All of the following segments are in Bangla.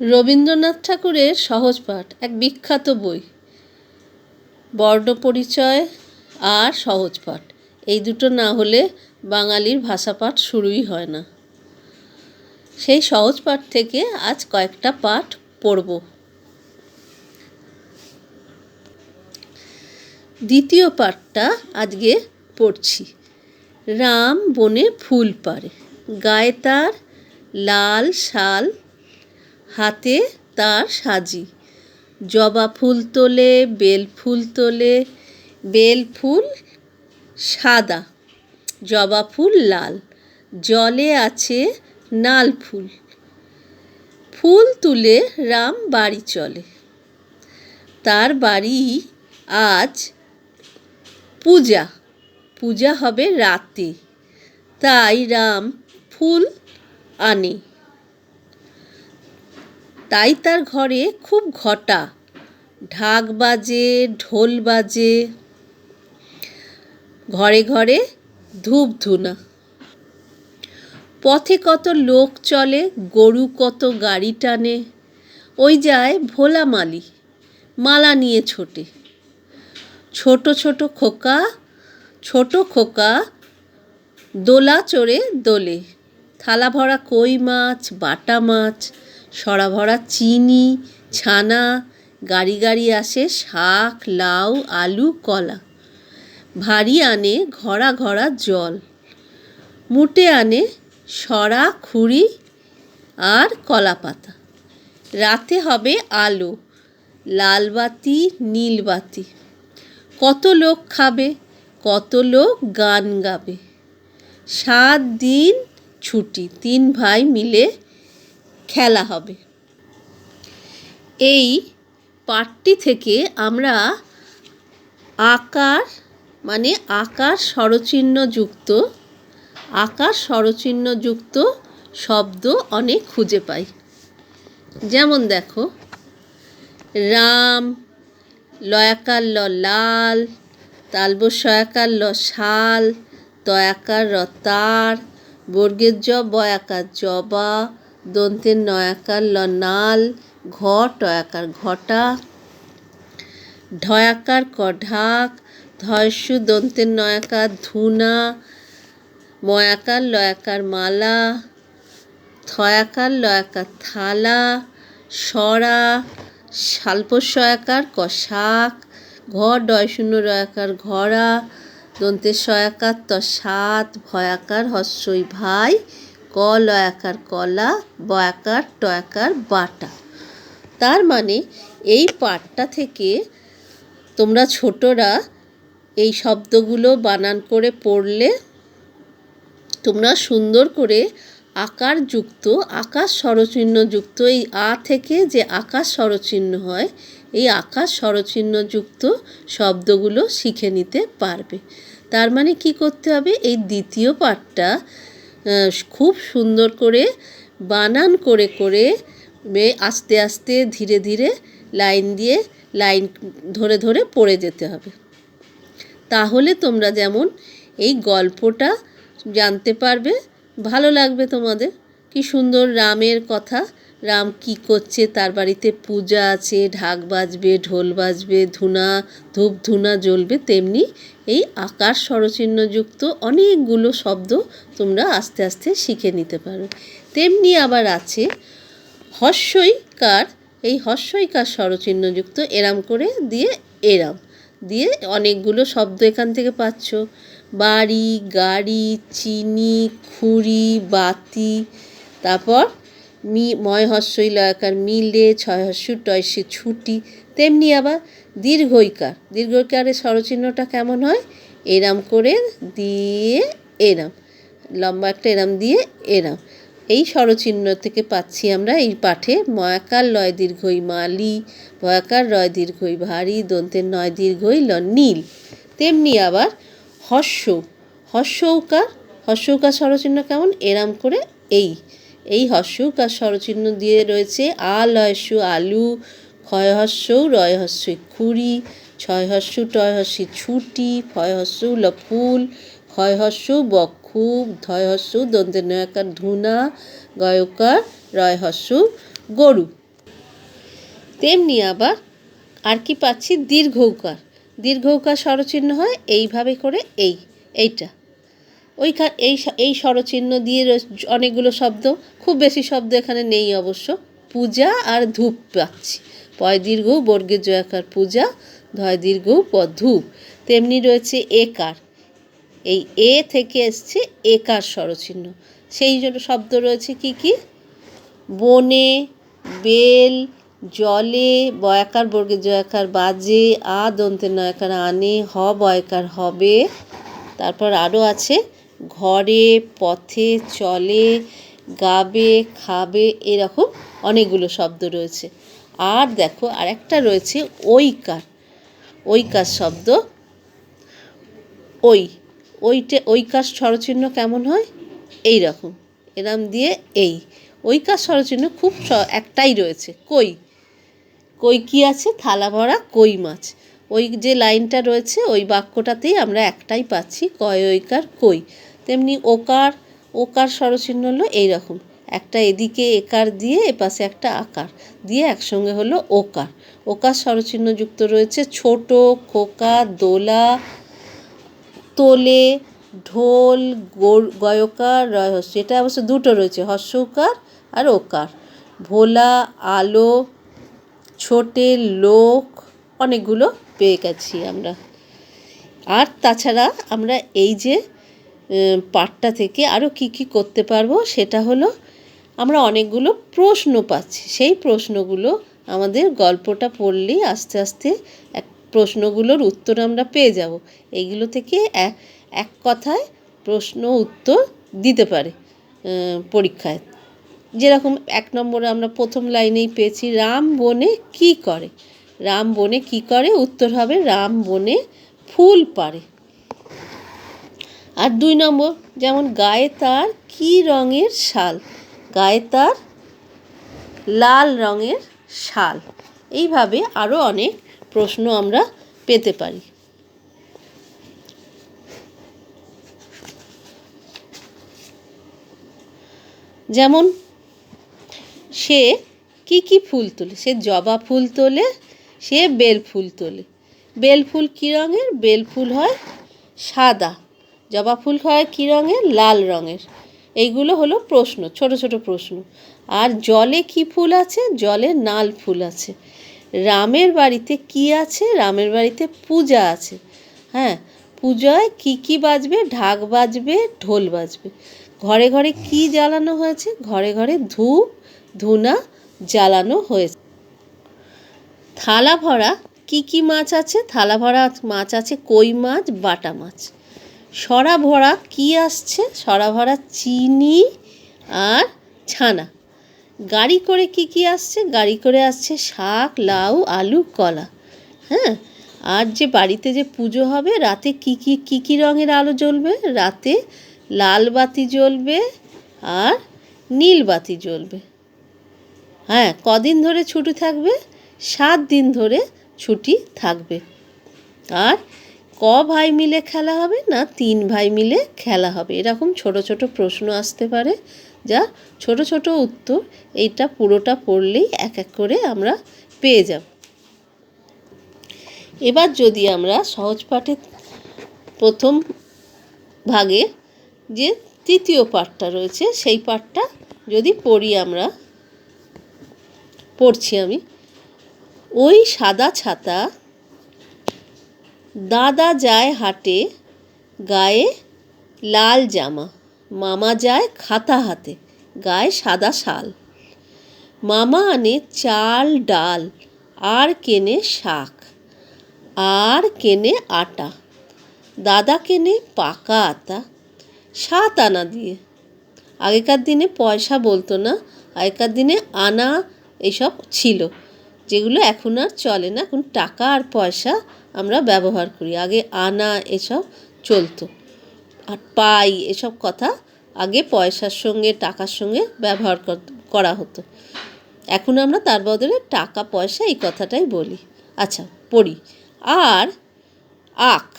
রবীন্দ্রনাথ ঠাকুরের সহজ পাঠ, এক বিখ্যাত বই। বর্ণপরিচয় আর সহজ পাঠ। এই দুটো না হলে বাঙালির ভাষা পাঠ শুরুই হয় না। সেই সহজ পাঠ থেকে আজ কয়েকটা পাঠ পড়ব। দ্বিতীয় পাঠটা আজকে পড়ছি। রাম বনে ফুল পারে গায়ে তার লাল শাল হাতে তার সাজি। জবা ফুল তোলে, বেল ফুল তোলে, বেল ফুল সাদা, জবা ফুল লাল, জলে আছে নাল ফুল। ফুল তুলে রাম বাড়ি চলে। তার বাড়ি আজ পূজা পূজা হবে রাতে। তাই রাম ফুল আনে। তাই তার ঘরে খুব ঘটা। ঢাক বাজে, ঢোল বাজে। ঘরে ঘরে ধূপ ধুনা। পথে কত লোক চলে, গরু কত গাড়ি টানে। ওই যায় ভোলা মালি, মালা নিয়ে ছোটে। ছোট ছোট খোকা ছোট খোকা, দোলা চড়ে দোলে। থালা ভরা কই মাছ, বাটা মাছ সরা ভরা চিনি, ছানা, গাড়ি গাড়ি আসে শাক, লাউ, আলু, কলা। ভারী আনে ঘরা ঘরা জল। মুটে আনে সরা খুঁড়ি আর কলা পাতা রাতে হবে আলো, লালবাতি, নীলবাতি। কত লোক খাবে, কত লোক গান গাবে। সাত দিন ছুটি, তিন ভাই মিলে খেলা হবে। এই পাঠটি থেকে আমরা আকার মানে আকার স্বরচিহ্ন যুক্ত আকার স্বরচিহ্ন যুক্ত শব্দ অনেক খুঁজে পাই। যেমন দেখো, রাম, লয়াকার ল লাল তালবস্বয়াকার ল শাল, তয়াকার র তার, বর্গের জ বয়াকার জবা দন্তের নয়াকার ল নাল ঘ টয়াকার ঘটা, ঢয়াকার ক ঢাক ধয়সু দন্তের নয়াকার ধুনা, ময়াকার লয়াকার মালা, থয়াকার লয়াকার থালা, সরা স্বল্পস্বয়াকার ক শাক ঘ ডয় শূন্য রয়াকার ঘরা দন্তের সয়াকার ত সাত ভয়াকার হস্যই ভাই ক লয়াকার কলা বয়াকার টয়াকার বাটা। তার মানে এই পাঠটা থেকে তোমরা ছোটরা এই শব্দগুলো বানান করে পড়লে তোমরা সুন্দর করে আকার যুক্ত আকাশ স্বরচিহ্ন যুক্ত এই আ থেকে যে আকাশ স্বরচিহ্ন হয়, এই আকাশ স্বরচিহ্ন যুক্ত শব্দগুলো শিখে নিতে পারবে। তার মানে কি করতে হবে? এই দ্বিতীয় পাঠটা খুব সুন্দর করে বানান করে করে আস্তে আস্তে ধীরে ধীরে লাইন দিয়ে লাইন ধরে ধরে পড়ে যেতে হবে। তাহলে তোমরা যেমন এই গল্পটা জানতে পারবে, ভালো লাগবে তোমাদের। কি সুন্দর রামের কথা রাম কি করছে? তার বাড়িতে পূজা আছে, ঢাক বাজবে, ঢোল বাজবে, ধুনা, ধূপ ধুনা জ্বলবে, তেমনি এই আকার স্বরচিহ্নযুক্ত অনেকগুলো শব্দ তোমরা আস্তে আস্তে শিখে নিতে পারো। তেমনি আবার আছে হস্যইকার এই হস্যইকার স্বরচিহ্নযুক্ত এরাম করে দিয়ে এরাম, দিয়ে অনেকগুলো শব্দ এখান থেকে পাচ্ছ। বাড়ি, গাড়ি, চিনি, খুঁড়ি, বাতি, তারপর মি ময় হস্যই লয়াকার মিলে ছয় হস্য টয়সে ছুটি। তেমনি আবার দীর্ঘইকার দীর্ঘইকারের স্বরচিহ্নটা কেমন হয়? এরাম করে দিয়ে এরাম। লম্বা একটা এরাম দিয়ে এরাম। এই স্বরচিহ্ন থেকে পাচ্ছি আমরা এই পাঠে, ময়াকার লয় দীর্ঘই মালি, ভয়াকার রয় দীর্ঘই ভারী, দন্তের নয় দীর্ঘই ল নীল। তেমনি আবার হস্য। হস্যৌকার হস্যৌকার স্বরচিহ্ন কেমন? এরাম করে এই। এই হস্যৌকার স্বরচিহ্ন দিয়ে রয়েছে? আ লয়সু আলু ক্ষয় হস্যৌ রয় হস্যই খুঁড়ি ছয় হস্য টয় হস্যি, ছুটি ফয় হস্য, ল, ফুল ক্ষয় হস্য বক্ষুব ধয় হস্য দন্তের নয়াকার ধুনা গয়কার রয় হস্য, গরু। তেমনি আবার আর কি পাচ্ছি? দীর্ঘৌকার দীর্ঘৌকার স্বরচিহ্ন হয়? এইভাবে করে এই, এইটা। ওইখান এই এই স্বরচিহ্ন দিয়ে অনেকগুলো শব্দ, খুব বেশি শব্দ এখানে নেই অবশ্য। পূজা আর ধূপ পাচ্ছি। পয় দীর্ঘ বর্গের জয়াকার পূজা, ধয় দীর্ঘ প ধূপ। তেমনি রয়েছে একার। এই এ থেকে এসছে একার স্বরচিহ্ন। সেই জন্য শব্দ রয়েছে কি কি? বনে, বেল, জলে, বয়াকার বর্গের জয়াকার বাজে, আ দন্তের নয়াকার আনে, হ, বয়াকার হবে। তারপর আরও আছে ঘরে, পথে চলে, গাবে, খাবে, এরকম অনেকগুলো শব্দ রয়েছে। আর দেখো আরেকটা রয়েছে ঐকার। ঐকার শব্দ ওই ওইটে ঐকার স্বরচিহ্ন কেমন হয়? এই রকম এরম দিয়ে এই। ঐকার স্বরচিহ্ন খুব একটাই রয়েছে, কই। কই কি আছে? থালা ভরা কই মাছ। ওই যে লাইনটা রয়েছে, ওই বাক্যটাতেই আমরা একটাই পাচ্ছি, কয় ঐকার কই। তেমনি ওকার ওকার স্বরচিহ্ন হলো এই রকম একটা এদিকে একার দিয়ে এপাশে একটা আকার, দিয়ে একসঙ্গে হলো ওকার। ওকার স্বরচিহ্ন যুক্ত রয়েছে ছোট, খোকা, দোলা, তোলে, ঢোল গয়কার রহস্য এটা অবশ্য দুটো রয়েছে হর্ষকার আর ওকার। ভোলা, আলো, ছোটে, লোক, অনেকগুলো পেয়ে গেছি আমরা। আর তাছাড়া আমরা এই যে পাঠটা থেকে আরও কি কি করতে পারব সেটা হলো আমরা অনেকগুলো প্রশ্ন পাচ্ছি। সেই প্রশ্নগুলো আমাদের গল্পটা পড়লেই আস্তে আস্তে এক প্রশ্নগুলোর উত্তর আমরা পেয়ে যাব। এইগুলো থেকে এক এক কথায় প্রশ্ন উত্তর দিতে পারে পরীক্ষায়। যেরকম এক নম্বরে আমরা প্রথম লাইনেই পেয়েছি, রাম বনে কি করে? রাম বনে কি করে? উত্তর হবে, রাম বনে ফুল পারে আর দুই নম্বর, যেমন গায়ে তার কি রঙের শাল? গায়ে তার লাল রঙের শাল। এইভাবে আরও অনেক প্রশ্ন আমরা পেতে পারি। যেমন, সে কি কি ফুল তোলে? সে জবা ফুল তোলে, সে বেল ফুল তোলে। বেল ফুল কী রঙের? বেল ফুল হয় সাদা। জবা ফুল হয় কী রঙের? লাল রঙের। এইগুলো হলো প্রশ্ন, ছোট ছোট প্রশ্ন। আর জলে কি ফুল আছে? জলে নাল ফুল আছে। রামের বাড়িতে কি আছে? রামের বাড়িতে পূজা আছে। হ্যাঁ পূজায় কি কি বাজবে? ঢাক বাজবে, ঢোল বাজবে। ঘরে ঘরে কি জ্বালানো হয়েছে? ঘরে ঘরে ধূপ ধুনা জ্বালানো হয়েছে। থালা ভরা, কি কি মাছ আছে? থালা ভরা মাছ আছে, কই মাছ, বাটা মাছ। সরা ভরা কি আসছে? সরা ভরা চিনি আর ছানা। গাড়ি করে কি কি আসছে? গাড়ি করে আসছে শাক, লাউ, আলু, কলা। হ্যাঁ? আর যে বাড়িতে যে পুজো হবে, রাতে কি কি কি কি রঙের আলো জ্বলবে? রাতে লাল বাতি জ্বলবে আর নীল বাতি জ্বলবে। হ্যাঁ কদিন ধরে ছুটি থাকবে? সাত দিন ধরে ছুটি থাকবে। আর ক ভাই মিলে খেলা হবে না তিন ভাই মিলে খেলা হবে? এরকম ছোট ছোট প্রশ্ন আসতে পারে, যা ছোট ছোট উত্তর এইটা পুরোটা পড়লেই এক এক করে আমরা পেয়ে যাব। এবার যদি আমরা সহজ পাঠে প্রথম ভাগে যে তৃতীয় পাঠটা রয়েছে, সেই পাঠটা যদি পড়ি আমরা, পড়ছি আমি, ওই সাদা ছাতা দাদা যায় হাটে, গায়ে লাল জামা। মামা যায় খাতা হাতে, গায়ে সাদা শাল। মামা আনে চাল, ডাল, আর কেনে শাক, আর কেনে আটা। দাদা কেনে পাকা আতা, সাত আনা দিয়ে। আগেকার দিনে পয়সা বলতো না, আগেকার দিনে আনা এসব ছিল, যেগুলো এখন আর চলে না। এখন টাকা আর পয়সা আমরা ব্যবহার করি। আগে আনা এসব চলতো। আর পাই এসব কথা আগে পয়সার সঙ্গে, টাকার সঙ্গে ব্যবহার কর- হতো। এখন আমরা তার বদলে টাকা, পয়সা এই কথাটাই বলি। আচ্ছা পড়ি। আর আখ,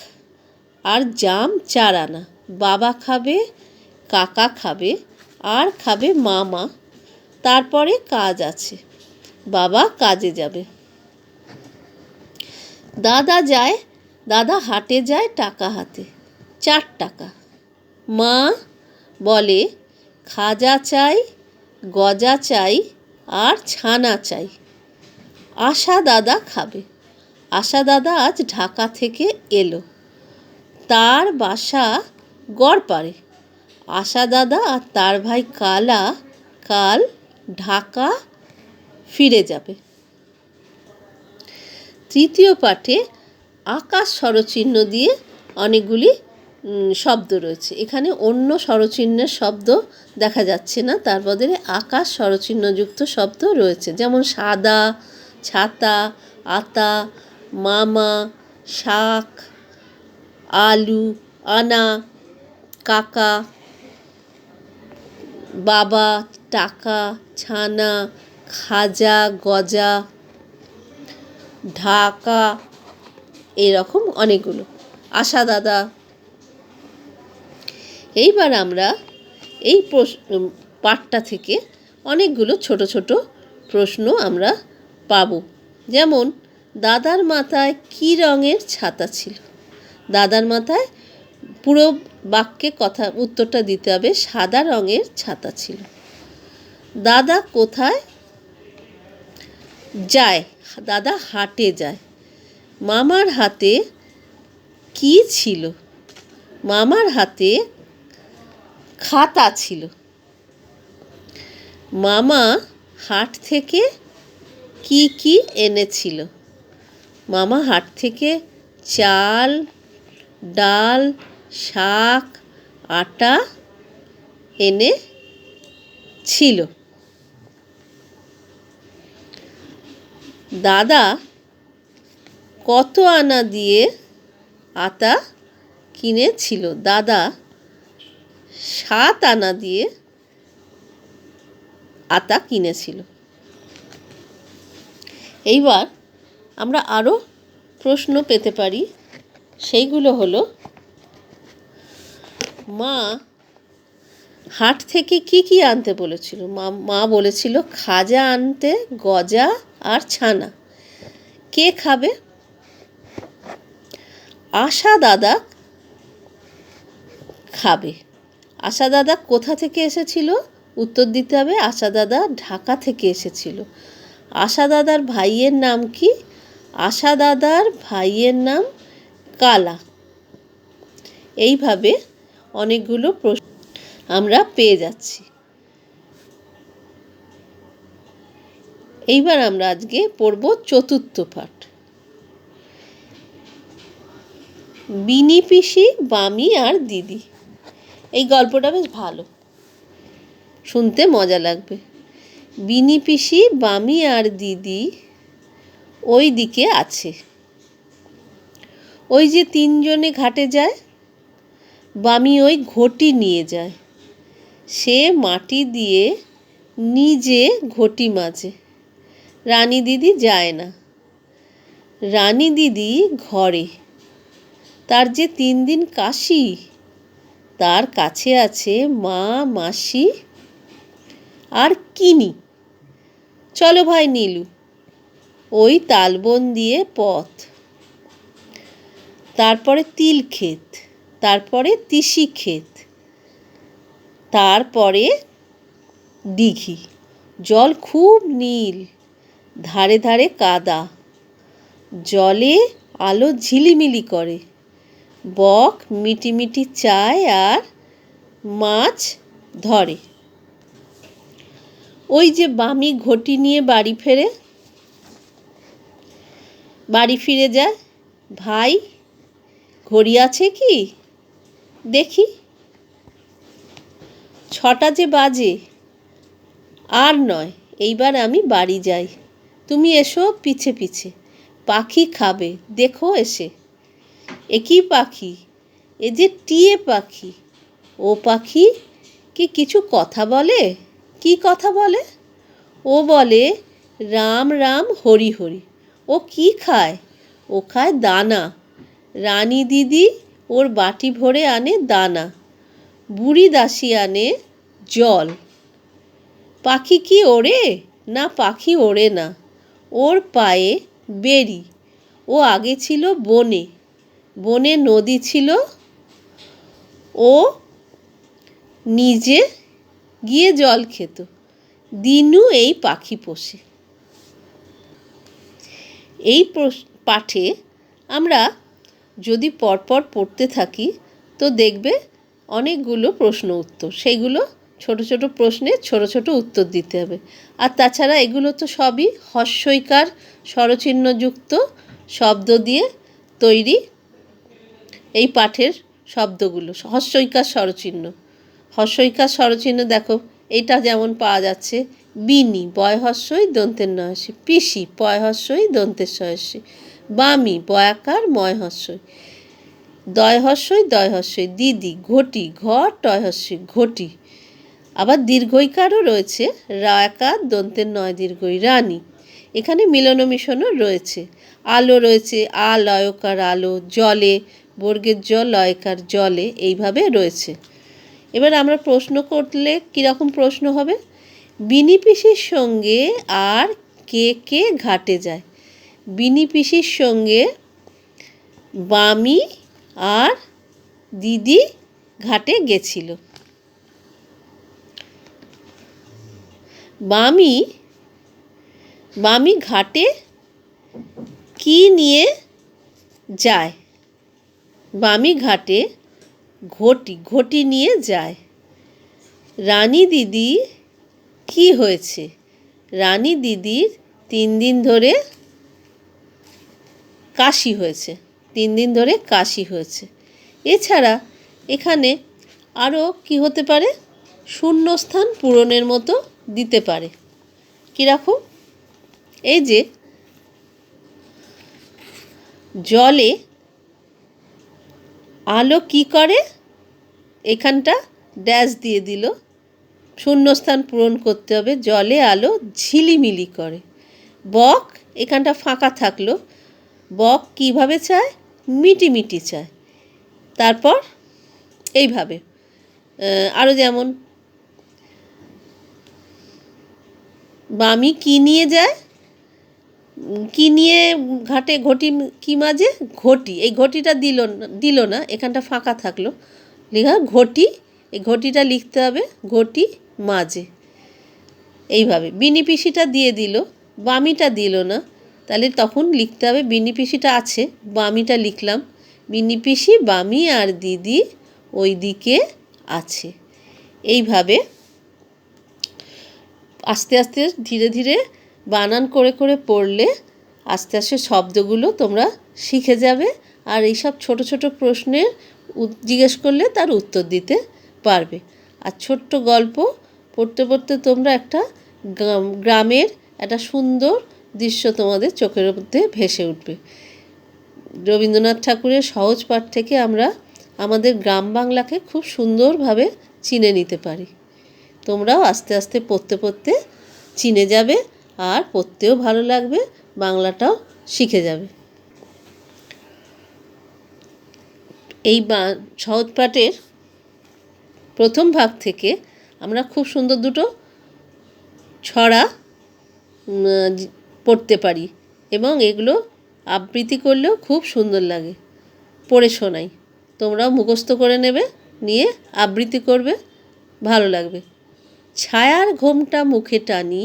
আর জাম চার আনা বাবা খাবে, কাকা খাবে, আর খাবে মামা। তারপরে কাজ আছে। বাবা কাজে যাবে। দাদা যায়, দাদা হাটে যায় টাকা হাতে, চার টাকা। মা বলে, খাজা চাই, গজা চাই, আর ছানা চাই। আশা দাদা খাবে। আশা দাদা আজ ঢাকা থেকে এলো। তার বাসা গড়পাড়ে। আশা দাদা আর তার ভাই কালা কাল ঢাকা ফিরে যাবে। তৃতীয় পাঠে আকাশ স্বরচিহ্ন দিয়ে অনেকগুলি শব্দ রয়েছে। এখানে অন্য স্বরচিহ্নের শব্দ দেখা যাচ্ছে না। তার বদলে আকাশ স্বরচিহ্নযুক্ত শব্দ রয়েছে। যেমন সাদা, ছাতা, আতা, মামা, শাক, আলু, আনা, কাকা, বাবা, টাকা, ছানা, খাজা, গজা ঢাকা, এরকম অনেকগুলো। আশা দাদা। এইবার আমরা এই পাঠটা থেকে অনেকগুলো ছোট ছোট প্রশ্ন আমরা পাবো। যেমন, দাদার মাথায় কী রঙের ছাতা ছিল? দাদার মাথায় পুরো বাক্যে কথা, উত্তরটা দিতে হবে, সাদা রঙের ছাতা ছিল। দাদা কোথায় যায়? দাদা হাটে যায়। মামার হাতে কি ছিল? মামার হাতে খাতা ছিল। মামা হাট থেকে কি কি এনেছিল? মামা হাট থেকে চাল, ডাল, শাক, আটা এনে ছিল। দাদা, কত আনা দিয়ে আতা কিনেছিল? দাদা, সাত আনা দিয়ে আতা কিনেছিল। এইবার আমরা আরও প্রশ্ন পেতে পারি। সেইগুলো হলো, মা হাট থেকে কি কি আনতে বলেছিল? মা মা বলেছিল খাজা আনতে গজা আর ছানা। কে খাবে? আশা দাদা খাবে। আশা দাদা কোথা থেকে এসেছিল? উত্তর দিতে হবে, আশা দাদা ঢাকা থেকে এসেছিল। আশা দাদার ভাইয়ের নাম কি? আশা দাদার ভাইয়ের নাম কালা। এইভাবে অনেকগুলো প্রশ্ন আমরা পেয়ে যাচ্ছি। এইবার আমরা আজকে পড়ব চতুর্থ পাঠ। বিনি পিসি, বামি আর দিদি। এই গল্পটা বেশ ভালো। শুনতে মজা লাগবে। বিনি পিসি, বামি আর দিদি ওই দিকে আছে। ওই যে তিনজনে ঘাটে যায়, বামি ওই ঘটি নিয়ে যায়। সে মাটি দিয়ে নিজে ঘটি মাজে রানী দিদি যায় না। রানী দিদি ঘরে। তার যে তিন দিন কাশি, তার কাছে আছে মা, মাসি আর কিনি। চলো ভাই নীলু, ওই তালবন দিয়ে পথ। তারপরে তিল ক্ষেত তারপরে তিসি ক্ষেত তারপরে দিঘি। জল খুব নীল, ধারে ধারে কাদা। জলে আলো ঝিলিমিলি করে। বক মিটিমিটি চায় আর মাছ ধরে। ওই যে বামি ঘটি নিয়ে বাড়ি ফেরে। বাড়ি ফিরে যায়। ভাই, ঘড়ি আছে কি? দেখি। ছটা যে বাজে, আর নয়, এইবার আমি বাড়ি যাই। তুমি এসো পিছে পিছে, পাখি খাবে, দেখো এসে। এ কি পাখি, এ যে টিয়ে পাখি, ও পাখি কি কিছু কথা বলে? কি কথা বলে? ও বলে, রাম রাম হরি হরি, ও কি খায়? ও খায় দানা। রানী দিদি ওর বাটি ভরে আনে দানা। বুড়ি দাসী আনে জল। পাখি কি ওড়ে? না, পাখি ওড়ে না। ওর পায়ে বেরি ও আগে ছিল বনে। বনে নদী ছিল। ও নিজে গিয়ে জল খেত। দিনু এই পাখি পোষে। এই পাঠে আমরা যদি পরপর পড়তে থাকি, তো দেখবে অনেকগুলো প্রশ্ন উত্তর। সেইগুলো ছোট ছোট প্রশ্নে ছোট ছোট উত্তর দিতে হবে। আর তাছাড়া এগুলো তো সবই হস্যইকার স্বরচিহ্নযুক্ত শব্দ দিয়ে তৈরি এই পাঠের শব্দগুলো। হস্যইকার স্বরচিহ্ন। হস্যইকার স্বরচিহ্ন দেখো, এটা যেমন পাওয়া যাচ্ছে, বিনি বয় হস্যই দন্তের নয়সী পিসি পয় হস্যই দন্তের সয়সী বামি, বয়াকার ময় হস্যই দয় হস্যই দয় হস্যই দিদি ঘটি ঘর টয় হস্যই ঘটি। আবার দীর্ঘইকারও রয়েছে রায়াকার দন্তের নয় দীর্ঘই রানী। এখানে মিলন মিশনও রয়েছে। আলো রয়েছে আ লয়কার আলো জলে, বর্গের জল, লয়কার জলে, এইভাবে রয়েছে। এবার আমরা প্রশ্ন করলে কীরকম প্রশ্ন হবে? বিনি পিসির সঙ্গে আর কে কে ঘাটে যায়? বিনি পিসির সঙ্গে বামি আর দিদি ঘাটে গেছিল। বামি বামি ঘাটে কি নিয়ে যায়? বামি ঘাটে ঘটি ঘটি নিয়ে যায়। রানী দিদি, কি হয়েছে? রানী দিদির তিন দিন ধরে কাশি হয়েছে। তিন দিন ধরে কাশি হয়েছে। এছাড়া এখানে আরও কি হতে পারে? শূন্যস্থান পূরণের মতো দিতে পারে। কীরকম এই যে জলে আলো কি করে? এখানটা ড্যাশ দিয়ে দিল। শূন্যস্থান পূরণ করতে হবে। জলে আলো ঝিলিমিলি করে। বক এখানটা ফাঁকা থাকল। বক কীভাবে চায়? মিটি মিটি চায়। তারপর এইভাবে আরও যেমন, বামি কি নিয়ে যায়? কি নিয়ে ঘাটে ঘটি কি মাঝে? ঘটি। এই ঘটিটা দিল দিল না, এখানটা ফাঁকা থাকল। লেখা, ঘটি, এই ঘটিটা লিখতে হবে ঘটি মাঝে। এইভাবে। বিনি পিসিটা দিয়ে দিল, বামিটা দিল না। তাহলে তখন লিখতে হবে বিনি পিসিটা আছে, বামিটা লিখলাম। বিনি পিসি, বামি আর দিদি ওই দিকে আছে। এইভাবে আস্তে আস্তে ধীরে ধীরে বানান করে করে পড়লে আস্তে আস্তে শব্দগুলো তোমরা শিখে যাবে। আর এইসব ছোট ছোট প্রশ্নের জিজ্ঞেস করলে তার উত্তর দিতে পারবে। আর ছোট্ট গল্প পড়তে পড়তে তোমরা একটা গ্রাম- গ্রামের একটা সুন্দর দৃশ্য তোমাদের চোখের মধ্যে ভেসে উঠবে। রবীন্দ্রনাথ ঠাকুরের সহজ পাঠ থেকে আমরা আমাদের গ্রাম বাংলাকে খুব সুন্দরভাবে চিনে নিতে পারি। তোমরাও আস্তে আস্তে পড়তে পড়তে চিনে যাবে আর পড়তেও ভালো লাগবে, বাংলাটাও শিখে যাবে। এই সহজ পাঠের প্রথম ভাগ থেকে আমরা খুব সুন্দর দুটো ছড়া পড়তে পারি। এবং এগুলো আবৃত্তি করলেও খুব সুন্দর লাগে। পড়ে শোনাই। তোমরাও মুখস্থ করে নেবে, নিয়ে আবৃত্তি করবে, ভালো লাগবে। ছায়ার ঘোমটা মুখে টানি,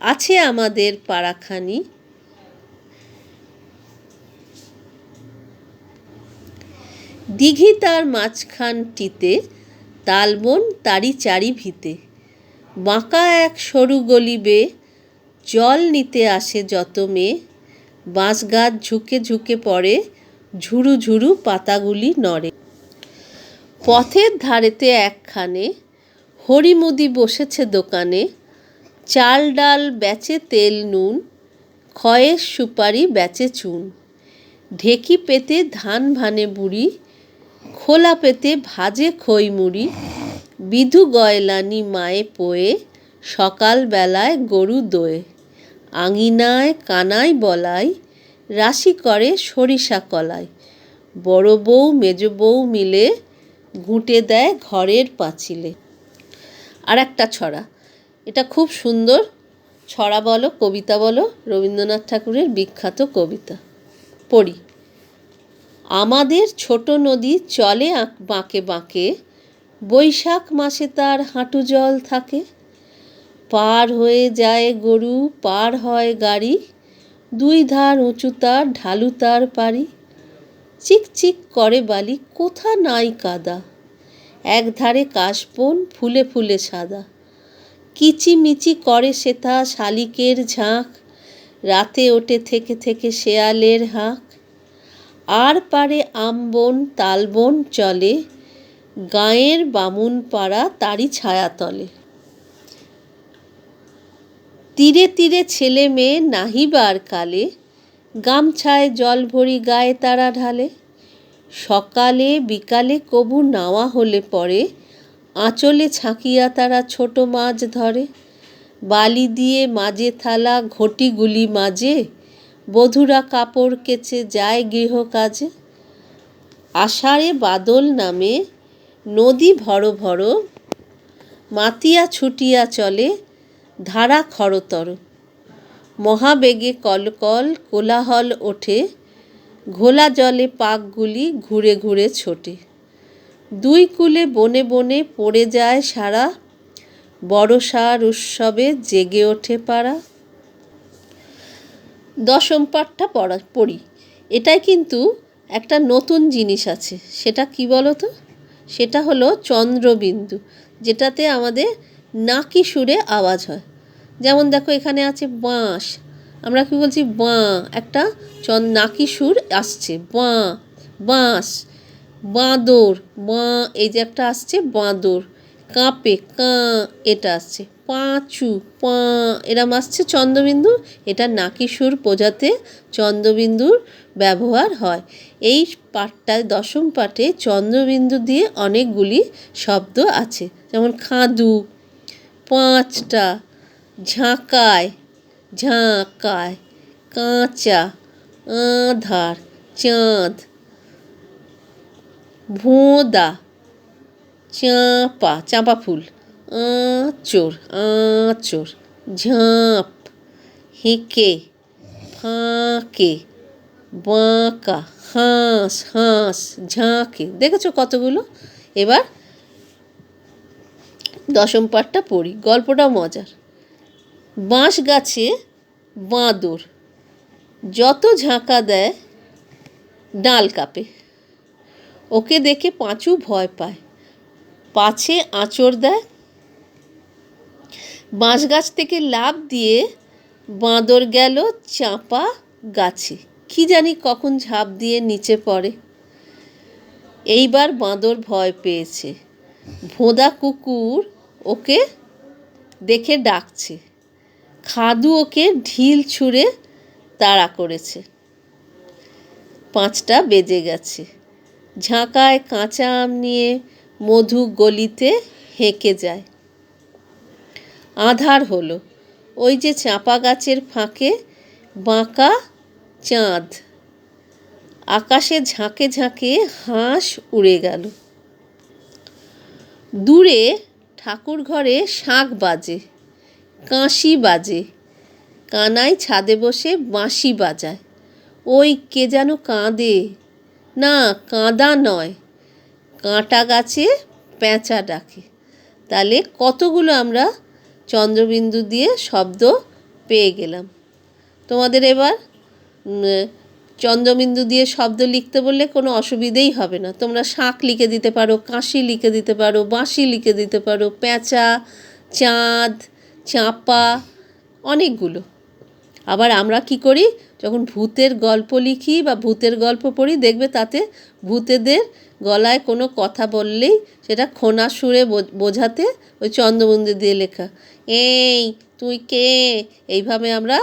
আছে আমাদের পাড়াখানি। দিঘি তার মাঝখানটিতে, তালবন তারি চারি ভিতে বাঁকা এক সরু গলি বেয়ে জল নিতে আসে যত মেয়ে বাঁশ গাছ ঝুঁকে ঝুঁকে পড়ে, ঝুরু ঝুরু পাতাগুলি নড়ে। পথের ধারেতে একখানে হরিমুদি বসেছে দোকানে, চাল ডাল বেচে তেল নুন খয়ের সুপারি বেচে চুন। ঢেকি পেতে ধান ভানে বুড়ি, খোলা পেতে ভাজে খই মুড়ি, বিধু গয়লানি মায়ে পোয়ে সকাল বেলায় গরু দোয়ে। আঙিনায় কানাই বলাই, রাশি করে সরিষা কলাই। বড় বউ, মেজ বউ মিলে ঘুঁটে দেয় ঘরের পাঁচিলে। আর একটা ছড়া। এটা খুব সুন্দর। ছড়া বলো, কবিতা বলো, রবীন্দ্রনাথ ঠাকুরের বিখ্যাত কবিতা। পড়ি। আমাদের ছোট নদী চলে বাঁকে বাঁকে, বৈশাখ মাসে তার হাঁটু জল থাকে। পার হয়ে যায় গরু, পার হয় গাড়ি। দুই ধার উঁচু তার, ঢালু তার পারি। চিকচিক করে বালি, কোথা নাই কাদা? এক ধারে কাশবন, ফুলে ফুলে সাদা। কিচিমিচি করে সেথা শালিকের ঝাঁক। রাতে ওঠে থেকে থেকে শেয়ালের হাঁক। আর পারে আমবন, তালবন চলে। গাঁয়ের বামুন পাড়া তারই ছায়াতলে। তীরে তীরে ছেলে মেয়ে নাহিবার কালে গামছায় জল ভরি গায়ে তারা ঢালে। সকালে বিকালে কবু নাওয়া হলে পরে আঁচলে ছাঁকিয়া তারা ছোট মাছ ধরে। বালি দিয়ে মাঝে থালা, ঘটিগুলি মাঝে। বধুরা কাপড় কেচে যায় গৃহ কাজে। আষাঢ়ে বাদল নামে নদী ভর ভর মাতিয়া ছুটিয়া চলে ধারা খরতর। মহাবেগে কলকল কোলাহল ওঠে, ঘোলা জলে পাকগুলি ঘুরে ঘুরে ছোটে। দুই কূলে বনে বনে পড়ে যায় সারা, বড়সার উৎসবে জেগে ওঠে পাড়া দশম পাঠটা পড়া, পড়ি। এটাই কিন্তু একটা নতুন জিনিস আছে। সেটা কি বলো তো সেটা হলো চন্দ্রবিন্দু, যেটাতে আমাদের নাকি সুরে আওয়াজ হয়। যেমন দেখো এখানে আছে বাঁশ। আমরা কি বলছি? বাঁ। একটা চন নাকি সুর আসছে। বাঁ। বাঁশ। বাঁদর। বাঁ, এই যে একটা আসছে, বাঁদর। কাঁপে, কাঁ, এটা আসছে। পাঁচু, পাঁ, এরম আসছে চন্দ্রবিন্দু। এটা নাকি সুর বোঝাতে চন্দ্রবিন্দুর ব্যবহার হয়। এই পাঠটায় দশম পাঠে চন্দ্রবিন্দু দিয়ে অনেকগুলি শব্দ আছে। যেমন খাদু পাঁচটা, ঝাঁকায় ঝাঁকায়, কাঁচা, আধার, চাঁদ, ভোঁদা, চাঁপা চাঁপা ফুল, আঁচড় আঁচড়, ঝাঁপ, হেঁকে, ফাঁকে, বাঁকা, হাঁস হাঁস, ঝাঁকে, দেখেছ কতগুলো? এবার দশম পাঠটা পড়ি, গল্পটা মজার। বাঁশ গাছে বাঁদর, যত ঝাঁকা দেয়, ডাল কাঁপে। ওকে দেখে পাঁচু ভয় পায়। পাছে আঁচড় দেয়। বাঁশ গাছ থেকে লাফ দিয়ে বাঁদর গেল চাঁপা গাছে। কি জানি কখন ঝাঁপ দিয়ে নিচে পড়ে। এইবার বাঁদর ভয় পেয়েছে। ভোঁদা কুকুর ওকে দেখে ডাকছে। খাদু ওকে ঢিল ছুঁড়ে তাড়া করেছে। পাঁচটা বেজে গেছে। ঝাঁকায় কাঁচা আম নিয়ে মধু গলিতে হেঁকে যায়। আধার হলো। ওই যে চাঁপা গাছের ফাঁকে বাঁকা চাঁদ। আকাশে ঝাঁকে ঝাঁকে হাঁস উড়ে গেল। দূরে ঠাকুর ঘরে শাঁখ বাজে, কাঁসি বাজে কানাই ছাদে বসে বাঁশি বাজায়। ওই কে যেন কাঁদে, না কাঁদা নয়, কাঁটা গাছে প্যাঁচা ডাকে। তাহলে কতগুলো আমরা চন্দ্রবিন্দু দিয়ে শব্দ পেয়ে গেলাম। তোমাদের এবার চন্দ্রবিন্দু দিয়ে শব্দ লিখতে বললে কোনো অসুবিধেই হবে না। তোমরা শাঁখ লিখে দিতে পারো, কাশি লিখে দিতে পারো, বাঁশি লিখে দিতে পারো পেঁচা চাঁদ, চাঁপা, অনেকগুলো। আবার আমরা কি করি? যখন ভূতের গল্প লিখি বা ভূতের গল্প পড়ি, দেখবে তাতে ভূতেদের গলায় কোনো কথা বললেই সেটা খোনা সুরে বোঝাতে ওই চন্দ্রবন্দি দিয়ে লেখা। এই, তুই কে? এইভাবে আমরা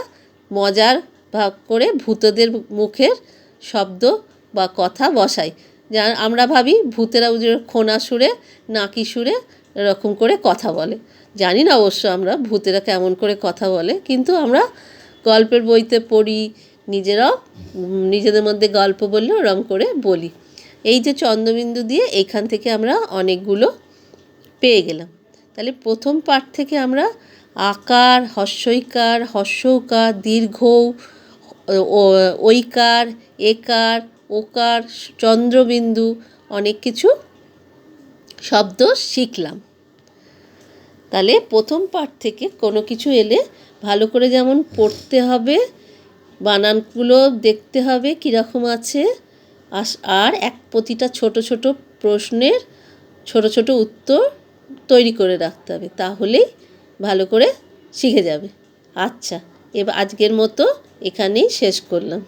মজার ভাগ করে ভূতদের মুখের শব্দ বা কথা বসাই। যা আমরা ভাবি ভূতেরা খোনা সুরে, নাকি সুরে এরকম করে কথা বলে। জানি না অবশ্য আমরা ভূতেরা কেমন করে কথা বলে, কিন্তু আমরা গল্পের বইতে পড়ি, নিজেরাও নিজেদের মধ্যে গল্প বললে ওরম করে বলি। এই যে চন্দ্রবিন্দু দিয়ে এইখান থেকে আমরা অনেকগুলো পেয়ে গেলাম। তাহলে প্রথম পাঠ থেকে আমরা আকার হস্যইকার হস্যৌকার দীর্ঘ ঐকার একার, ওকার, চন্দ্রবিন্দু অনেক কিছু শব্দ শিখলাম। তাহলে প্রথম পাঠ থেকে কোনো কিছু এলে ভালো করে যেমন পড়তে হবে, বানানগুলো দেখতে হবে কীরকম আছে আর এক প্রতিটা ছোট ছোট প্রশ্নের ছোট ছোট উত্তর তৈরি করে রাখতে হবে, তাহলেই ভালো করে শিখে যাবে। আচ্ছা এবার আজকের মতো এখানেই শেষ করলাম।